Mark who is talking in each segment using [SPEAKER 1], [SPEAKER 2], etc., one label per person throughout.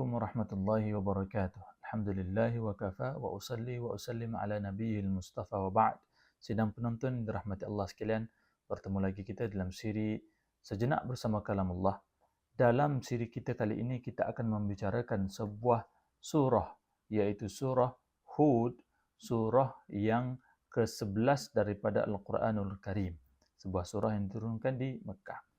[SPEAKER 1] Assalamualaikum warahmatullahi wabarakatuh. Alhamdulillah wa kafa wa usalli wa usallim ala nabiyil mustafa wa ba'd. Sidang penonton dirahmati Allah sekalian, bertemu lagi kita dalam siri Sejenak bersama kalamullah. Dalam siri kita kali ini kita akan membicarakan sebuah surah iaitu surah Hud, surah yang ke-11 daripada Al-Quranul Karim. Sebuah surah yang diturunkan di Mekah.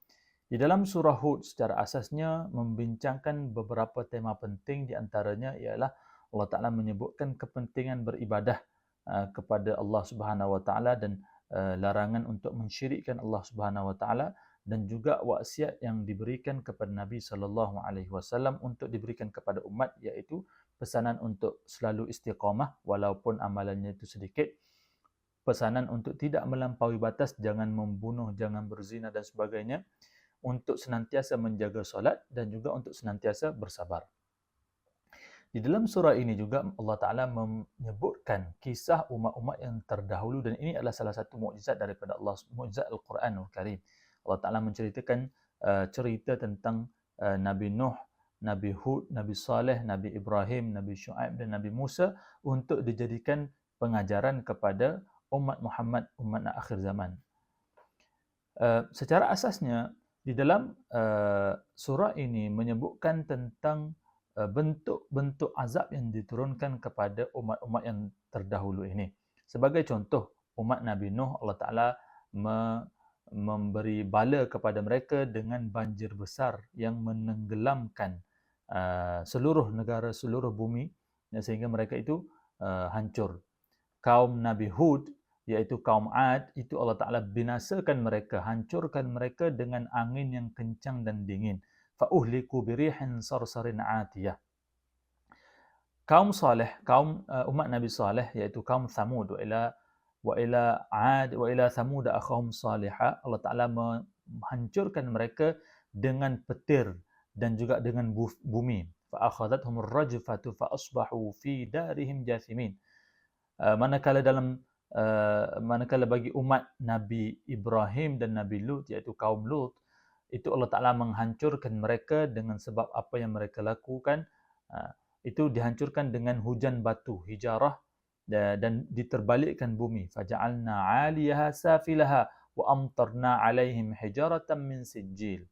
[SPEAKER 1] Di dalam surah Hud secara asasnya membincangkan beberapa tema penting di antaranya ialah Allah Taala menyebutkan kepentingan beribadah uh, kepada Allah Subhanahu Wa Taala dan uh, larangan untuk mensyirikkan Allah Subhanahu Wa Taala dan juga wasiat yang diberikan kepada Nabi sallallahu alaihi wasallam untuk diberikan kepada umat iaitu pesanan untuk selalu istiqamah walaupun amalannya itu sedikit. Pesanan untuk tidak melampaui batas jangan membunuh jangan berzina dan sebagainya untuk senantiasa menjaga solat dan juga untuk senantiasa bersabar. Di dalam surah ini juga Allah Ta'ala menyebutkan kisah umat-umat yang terdahulu dan ini adalah salah satu mukjizat daripada Allah, mukjizat Al-Quran Al-Karim. Allah Ta'ala menceritakan uh, cerita tentang uh, Nabi Nuh, Nabi Hud, Nabi Saleh, Nabi Ibrahim, Nabi Shu'aib dan Nabi Musa untuk dijadikan pengajaran kepada umat Muhammad, umat akhir zaman. Uh, secara asasnya, di dalam uh, surah ini menyebutkan tentang uh, bentuk-bentuk azab yang diturunkan kepada umat-umat yang terdahulu ini. Sebagai contoh, umat Nabi Nuh Allah Taala me- memberi bala kepada mereka dengan banjir besar yang menenggelamkan uh, seluruh negara seluruh bumi sehingga mereka itu uh, hancur. Kaum Nabi Hud iaitu kaum Ad itu Allah Taala binasakan mereka hancurkan mereka dengan angin yang kencang dan dingin. Fa uhliku birihin sarsarin atiyah. Kaum Saleh kaum uh, umat Nabi Saleh iaitu kaum Thamud wa ila wa ila Ad wa ila Thamud akhahum Salihah Allah Taala menghancurkan mereka dengan petir dan juga dengan bumi. Fa akhadathum ar-rajfatu fa asbahu fi darihim jathimin. Uh, manakala dalam uh, manakala bagi umat Nabi Ibrahim dan Nabi Lut iaitu kaum Lut itu Allah Taala menghancurkan mereka dengan sebab apa yang mereka lakukan. Uh, itu dihancurkan dengan hujan batu hijarah dan diterbalikkan bumi. Faja'alna 'aliyaha safilaha wa amtarna 'alaihim hijaratan min sijil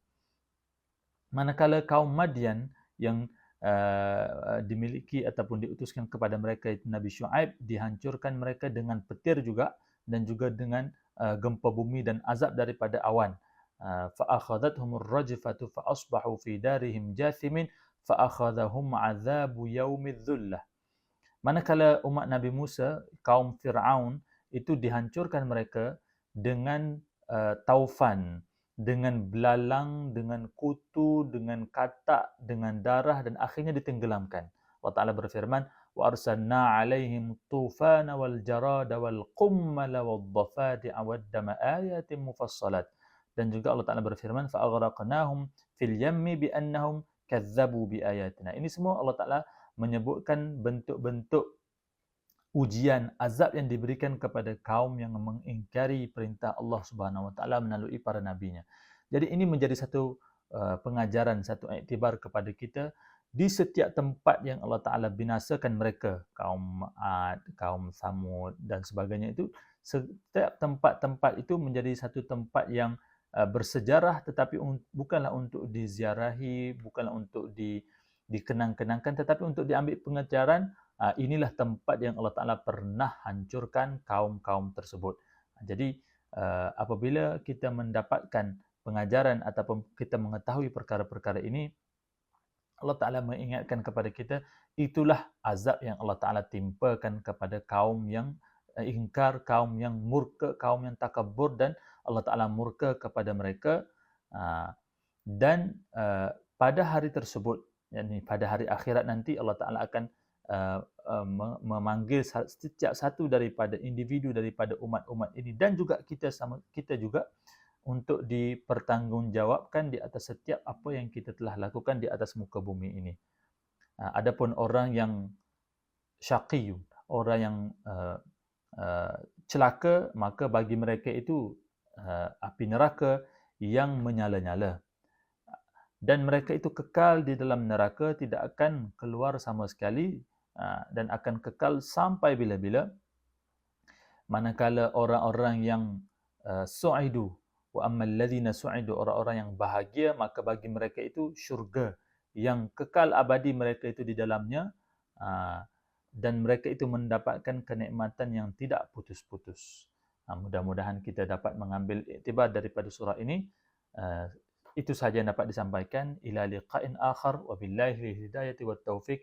[SPEAKER 1] manakala kaum Madian yang uh, dimiliki ataupun diutuskan kepada mereka itu Nabi Shu'aib dihancurkan mereka dengan petir juga dan juga dengan uh, gempa bumi dan azab daripada awan. Uh, fa akhadathum ar-rajfatu fa asbahu fi darihim jathimin fa akhadhahum 'adzabu yaumidh dhullah. Manakala umat Nabi Musa kaum Firaun itu dihancurkan mereka dengan uh, taufan dengan belalang, dengan kutu, dengan katak, dengan darah dan akhirnya ditenggelamkan. Allah Taala berfirman, "Wa arsalna 'alaihim tufana wal jarada wal qummala wad dhafadi'a wad dama ayatin mufassalat." Dan juga Allah Taala berfirman, "Fa aghraqnahum fil yammi bi annahum kazzabu bi ayatina." Ini semua Allah Taala menyebutkan bentuk-bentuk ujian azab yang diberikan kepada kaum yang mengingkari perintah Allah Subhanahu Wa Taala melalui para nabinya. Jadi ini menjadi satu uh, pengajaran, satu iktibar kepada kita di setiap tempat yang Allah Taala binasakan mereka, kaum Ad, kaum Samud dan sebagainya itu setiap tempat-tempat itu menjadi satu tempat yang uh, bersejarah tetapi un- bukanlah untuk diziarahi, bukanlah untuk di dikenang-kenangkan tetapi untuk diambil pengajaran inilah tempat yang Allah Taala pernah hancurkan kaum-kaum tersebut. Jadi uh, apabila kita mendapatkan pengajaran ataupun kita mengetahui perkara-perkara ini Allah Taala mengingatkan kepada kita itulah azab yang Allah Taala timpakan kepada kaum yang uh, ingkar, kaum yang murka, kaum yang takabur dan Allah Taala murka kepada mereka dan pada hari tersebut yakni pada hari akhirat nanti Allah Taala akan Uh, uh, memanggil setiap satu daripada individu daripada umat-umat ini dan juga kita sama kita juga untuk dipertanggungjawabkan di atas setiap apa yang kita telah lakukan di atas muka bumi ini. Uh, adapun orang yang syaqi, orang yang uh, uh, celaka, maka bagi mereka itu uh, api neraka yang menyala-nyala. dan mereka itu kekal di dalam neraka tidak akan keluar sama sekali dan akan kekal sampai bila-bila manakala orang-orang yang uh, su'idu wa ammal ladzina su'idu orang-orang yang bahagia maka bagi mereka itu syurga yang kekal abadi mereka itu di dalamnya uh, dan mereka itu mendapatkan kenikmatan yang tidak putus-putus. Uh, mudah-mudahan kita dapat mengambil iktibar daripada surah ini. Uh, itu sahaja yang dapat disampaikan. Ila liqa'in akhar wa billahi hidayati wa taufiq.